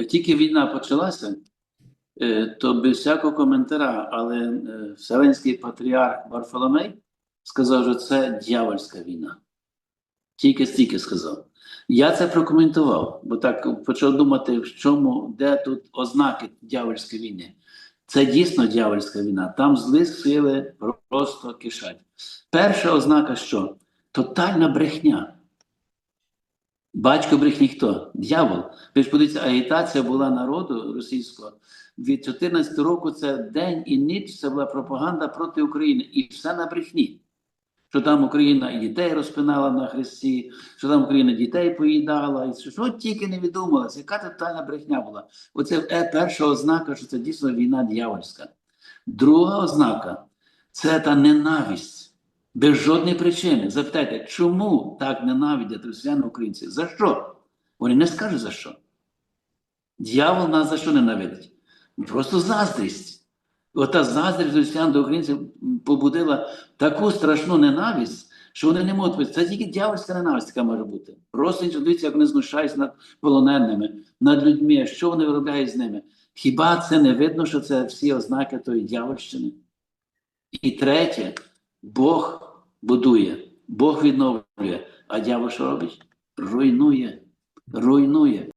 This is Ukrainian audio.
Як тільки війна почалася, е, то без всякого коментаря, але е, Вселенський патріарх Варфоломей сказав, що це дьявольська війна. Тільки стільки сказав. Я це прокоментував, бо так почав думати, в чому, де тут ознаки дьявольської війни. Це дійсно дьявольська війна. Там зли сили просто кишать. Перша ознака що? Тотальна брехня. Батько брехні хто? Дьявол. Ви ж подивіться, агітація була народу російського. Від 14 року це день і ніч, це була пропаганда проти України. І все на брехні. Що там Україна дітей розпинала на хресті, що там Україна дітей поїдала, і що, що тільки не відумалося, яка тотальна брехня була. Оце е, перша ознака, що це дійсно війна дьявольська. Друга ознака це та ненависть. Без жодної причини. Запитайте, чому так ненавидять росіяни українці? За що? Вони не скажуть за що. Дьявол нас за що ненавидить? Просто заздрість. Ота заздрість росіян до українців побудила таку страшну ненависть, що вони не можуть powiedziати. Це тільки дьявольська ненависть, яка може бути. Просто дивіться, як вони знущаються над полоненими, над людьми, що вони виробляють з ними. Хіба це не видно, що це всі ознаки тої дьявольщини? І третє, Бог будує, Бог відновлює, а дьявол що робить? Руйнує, руйнує.